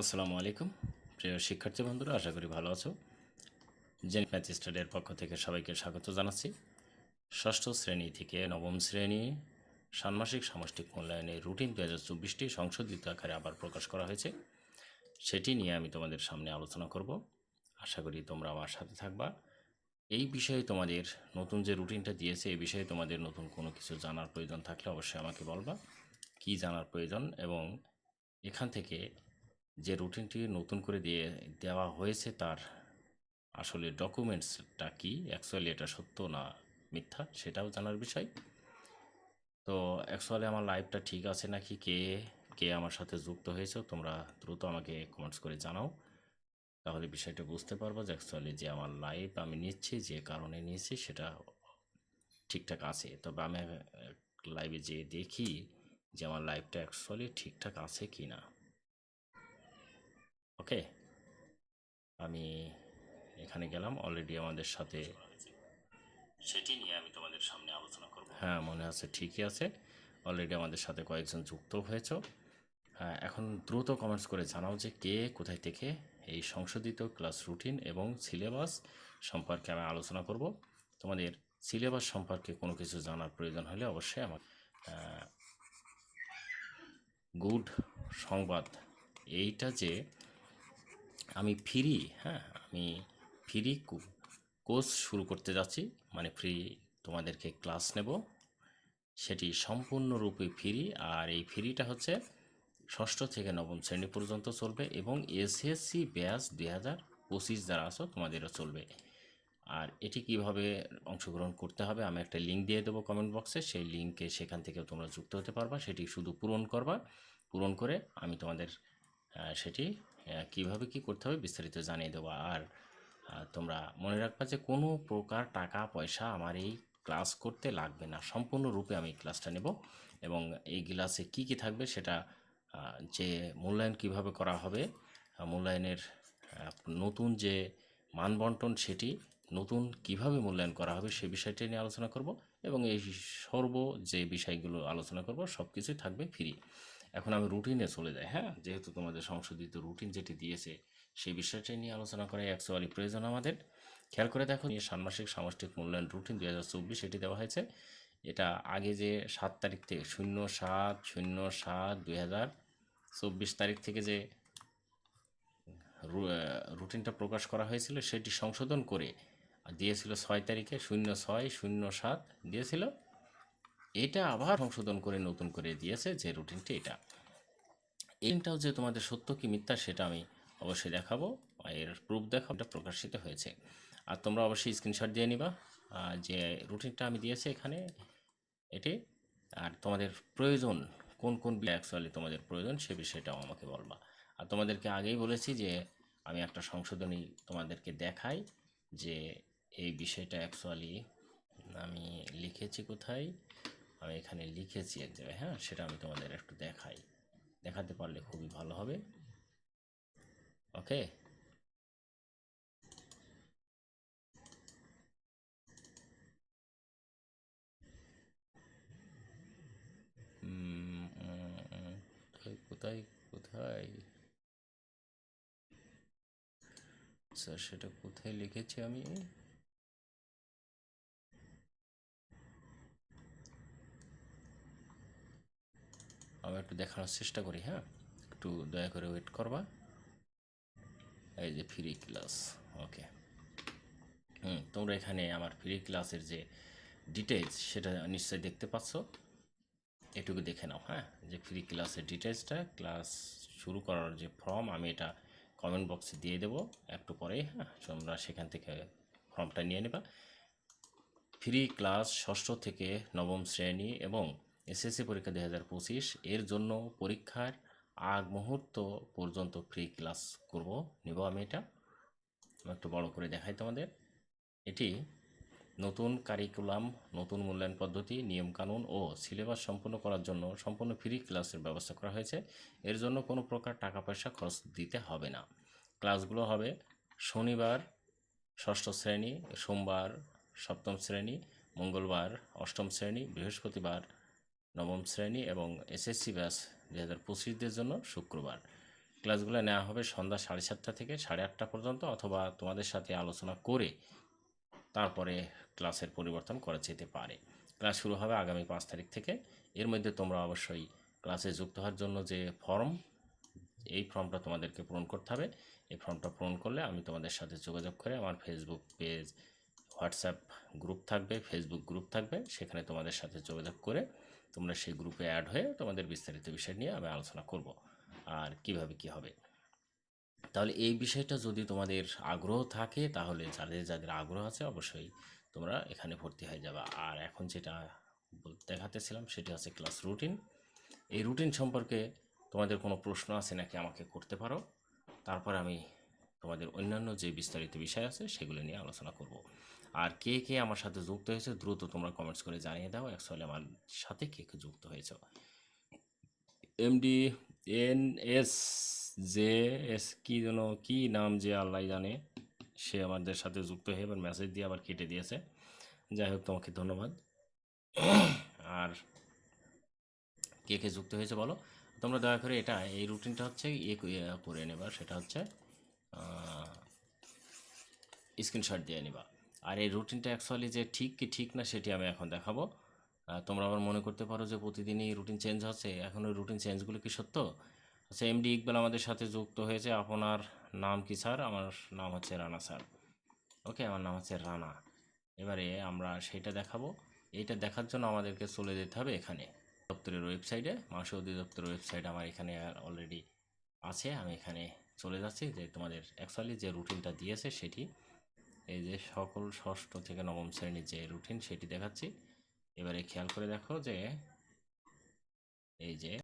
আসসালামু আলাইকুম। প্রিয় শিক্ষার্থী বন্ধুরা, আশা করি ভালো আছো। জেন ম্যাথ স্টাডির পক্ষ থেকে সবাইকে স্বাগত জানাচ্ছি। ষষ্ঠ শ্রেণি থেকে নবম শ্রেণি ষান্মাসিক সামষ্টিক মূল্যায়নের রুটিন দু হাজার চব্বিশটি সংশোধিত আকারে আবার প্রকাশ করা হয়েছে। সেটি নিয়ে আমি তোমাদের সামনে আলোচনা করব। আশা করি তোমরা আমার সাথে থাকবা। এই বিষয়ে তোমাদের নতুন যে রুটিনটা দিয়েছে, এই বিষয়ে তোমাদের নতুন কোনো কিছু জানার প্রয়োজন থাকলে অবশ্যই আমাকে বলবা। কি জানার প্রয়োজন এবং এখান থেকে যে রুটিনটি নতুন করে দিয়ে, দেওয়া হয়েছে তার আসলে ডকুমেন্টসটা কি? অ্যাকচুয়ালি এটা সত্য না মিথ্যা? সেটাও জানার বিষয়। তো অ্যাকচুয়ালি আমার লাইফটা ঠিক আছে নাকি? কে কে আমার সাথে যুক্ত হয়েছে? তোমরা দ্রুত আমাকে কমেন্টস করে জানাও। তাহলে বিষয়টা বুঝতে পারব যে অ্যাকচুয়ালি যে আমার লাইফ আমি নিচ্ছি, যে কারণে নিয়েছি, সেটা ঠিকঠাক আছে। তবে আমি লাইভে যে দেখি যে আমার লাইফটা অ্যাকচুয়ালি ঠিকঠাক আছে কি না ওকে আমি এখানে গেলাম অলরেডি আমাদের সাথে সেটি নিয়ে আমি তোমাদের সামনে আলোচনা করব। হ্যাঁ মনে আছে ঠিকই আছে। অলরেডি আমাদের সাথে কয়েকজন যুক্ত হয়েছ। হ্যাঁ এখন দ্রুত কমেন্টস করে জানাও যে কে কোথায় থেকে এই সংশোধিত ক্লাস রুটিন এবং সিলেবাস সম্পর্কে আমি আলোচনা করব। তোমাদের সিলেবাস সম্পর্কে কোনো কিছু জানার প্রয়োজন হলে অবশ্যই আমার গুড সংবাদ এইটা যে আমি ফ্রি হ্যাঁ আমি ফ্রি কোর্স শুরু করতে যাচ্ছি মানে ফ্রি তোমাদেরকে ক্লাস নেব। সেটি সম্পূর্ণরূপে ফ্রি, আর এই ফ্রিটা হচ্ছে ষষ্ঠ থেকে নবম শ্রেণি পর্যন্ত চলবে এবং এসএসসি ব্যাস দুই হাজার পঁচিশ যারা আছো, তোমাদেরও চলবে। আর এটি কীভাবে অংশগ্রহণ করতে হবে, আমি একটা লিঙ্ক দিয়ে দেবো কমেন্ট বক্সে সেই লিঙ্কে সেখান থেকেও তোমরা যুক্ত হতে পারবা। সেটি শুধু পূরণ করবা, পূরণ করে আমি তোমাদের সেটি কীভাবে কি করতে হবে বিস্তারিত জানিয়ে দেবো। আর তোমরা মনে রাখবা যে কোনো প্রকার টাকা, পয়সা আমার এই ক্লাস করতে লাগবে না। সম্পূর্ণরূপে আমি ক্লাসটা নেব এবং এই ক্লাসে কি কি থাকবে সেটা যে মূল্যায়ন কীভাবে করা হবে মূল্যায়নের নতুন যে মানবন্টন সেটি, নতুন কীভাবে মূল্যায়ন করা হবে সে বিষয়টি নিয়ে আলোচনা করব এবং এই সর্ব যে বিষয়গুলো আলোচনা করব সব কিছুই থাকবে ফ্রি। এখন আমি রুটিনে চলে যাই হ্যাঁ? যেহেতু তোমাদের সংশোধিত রুটিন যেটি দিয়েছে, সেই বিষয়টি নিয়ে আলোচনা করাই অ্যাকচুয়ালি প্রয়োজন আমাদের। খেয়াল করে দেখো, এই ষান্মাসিক সামষ্টিক মূল্যায়ন রুটিন দুই হাজার চব্বিশ এটি দেওয়া হয়েছে। এটা আগে যে সাত তারিখ থেকে, শূন্য সাত শূন্য সাত দুই হাজার চব্বিশ তারিখ থেকে যে রুটিনটা প্রকাশ করা হয়েছিল, সেটি সংশোধন করে দিয়েছিল ছয় তারিখে, শূন্য ছয়, শূন্য সাত দিয়েছিল। এটা আবার সংশোধন করে নতুন করে দিয়েছে যে রুটিনটি এটা। এইটাও যে তোমাদের সত্য কি মিথ্যা সেটা আমি অবশ্যই দেখাবো এর প্রুফ দেখাবো, এটা প্রকাশিত হয়েছে। আর তোমরা অবশ্যই স্ক্রিনশট দিয়ে নিবা যে রুটিনটা আমি দিয়েছি এখানে, এটি। আর তোমাদের প্রয়োজন, কোন কোন অ্যাকচুয়ালি তোমাদের প্রয়োজন সে বিষয়টাও আমাকে বলবা। আর তোমাদেরকে আগেই বলেছি যে আমি একটা সংশোধনী তোমাদেরকে দেখাই যে এই বিষয়টা অ্যাকচুয়ালি আমি লিখেছি কোথায় আমি এখানে লিখেছি এক জায়গায় হ্যাঁ? সেটা আমি তোমাদের একটু দেখাই। দেখাতে পারলে খুবই ভালো হবে। ওকে কোথায় কোথায় সেটা কোথায় লিখেছি আমি? একটু দেখানোর চেষ্টা করি হ্যাঁ? একটু দয়া করে ওয়েট করবা। এই যে ফ্রি ক্লাস ওকে হুম, তোমরা এখানে আমার ফ্রি ক্লাসের যে ডিটেলস সেটা নিশ্চয়ই দেখতে পাচ্ছ। এটুকু দেখে নাও হ্যাঁ? যে ফ্রি ক্লাসের ডিটেলসটা ক্লাস শুরু করার যে ফর্ম আমি এটা কমেন্ট বক্সে দিয়ে দেবো একটু পরেই হ্যাঁ? তোমরা সেখান থেকে ফর্মটা নিয়ে নেবা। ফ্রি ক্লাস ষষ্ঠ থেকে নবম শ্রেণি এবং এসএসসি পরীক্ষা দুই হাজার পঁচিশ, এর জন্য পরীক্ষার আগ মুহূর্ত পর্যন্ত ফ্রি ক্লাস করব। নেব আমি এটা। একটু বড় করে দেখাই তোমাদের। এটি নতুন কারিকুলাম নতুন মূল্যায়ন পদ্ধতি, নিয়মকানুন ও সিলেবাস সম্পূর্ণ করার জন্য সম্পূর্ণ ফ্রি ক্লাসের ব্যবস্থা করা হয়েছে। এর জন্য কোনো প্রকার টাকা পয়সা খরচ দিতে হবে না। ক্লাসগুলো হবে শনিবার ষষ্ঠ শ্রেণি, সোমবার সপ্তম শ্রেণি, মঙ্গলবার অষ্টম শ্রেণি, বৃহস্পতিবার নবম শ্রেণি এবং এসএসসি ব্যাস দু হাজার পঁচিশদের জন্য শুক্রবার। ক্লাসগুলো নেওয়া হবে সন্ধ্যা সাড়ে সাতটা থেকে সাড়ে আটটা পর্যন্ত অথবা তোমাদের সাথে আলোচনা করে তারপরে ক্লাসের পরিবর্তন করা যেতে পারে। ক্লাস শুরু হবে আগামী পাঁচ তারিখ থেকে। এর মধ্যে তোমরা অবশ্যই ক্লাসে যুক্ত হওয়ার জন্য যে ফর্ম, এই ফর্মটা তোমাদেরকে পূরণ করতে হবে। এই ফর্মটা পূরণ করলে আমি তোমাদের সাথে যোগাযোগ করে আমার ফেসবুক পেজ হোয়াটসঅ্যাপ গ্রুপ থাকবে ফেসবুক গ্রুপ থাকবে, সেখানে তোমাদের সাথে যোগাযোগ করে তোমরা সেই গ্রুপে অ্যাড হয়ে তোমাদের বিস্তারিত বিষয় নিয়ে আমি আলোচনা করব আর কীভাবে কি হবে। তাহলে এই বিষয়টা যদি তোমাদের আগ্রহ থাকে, তাহলে যাদের যাদের আগ্রহ আছে অবশ্যই তোমরা এখানে ভর্তি হয়ে যাবে। আর এখন যেটা দেখাতেছিলাম সেটা হচ্ছে ক্লাস রুটিন এই রুটিন সম্পর্কে তোমাদের কোনো প্রশ্ন আছে নাকি আমাকে করতে পারো? তারপর আমি তোমাদের অন্যান্য যে বিস্তারিত বিষয় আছে সেগুলো নিয়ে আলোচনা করব। আর কে কে আমার সাথে যুক্ত হয়েছে, দ্রুত তোমরা কমেন্টস করে জানিয়ে দাও। অ্যাকচুয়ালি আমার সাথে কে কে যুক্ত হয়েছে। MD N S J S কি যেন, কি নাম যে আল্লাহ জানে, সে আমাদের সাথে যুক্ত হয়ে এবার মেসেজ দিয়ে আবার কেটে দিয়েছে। যাই হোক, তোমাকে ধন্যবাদ। আর কে কে যুক্ত হয়েছে বলো? তোমরা দয়া করে এটা, এই রুটিনটা হচ্ছে ইয়ে করে নেবা। সেটা হচ্ছে স্ক্রিনশট দিয়ে নিবা। আর এই রুটিনটা অ্যাকচুয়ালি যে ঠিক কি ঠিক না, সেটি আমি এখন দেখাবো। তোমরা আবার মনে করতে পারো যে প্রতিদিনই রুটিন চেঞ্জ হচ্ছে, এখন ওই রুটিন চেঞ্জগুলো কি সত্য? আচ্ছা এমডি ইকবাল আমাদের সাথে যুক্ত হয়েছে। আপনার নাম কি স্যার আমার নাম হচ্ছে রানা স্যার ওকে আমার নাম হচ্ছে রানা। এবারে আমরা সেটা দেখাবো। এইটা দেখার জন্য আমাদেরকে চলে যেতে হবে এখানে। দপ্তরের ওয়েবসাইটে মাংস অধিদপ্তরের ওয়েবসাইট আমার এখানে অলরেডি আছে। আমি এখানে চলে যাচ্ছি যে তোমাদের অ্যাকচুয়ালি যে রুটিনটা দিয়েছে সেটি এই যে সকল ষষ্ঠ থেকে নবম শ্রেণির যে রুটিন সেটি দেখাচ্ছি। এবারে খেয়াল করে দেখো যে, এই যে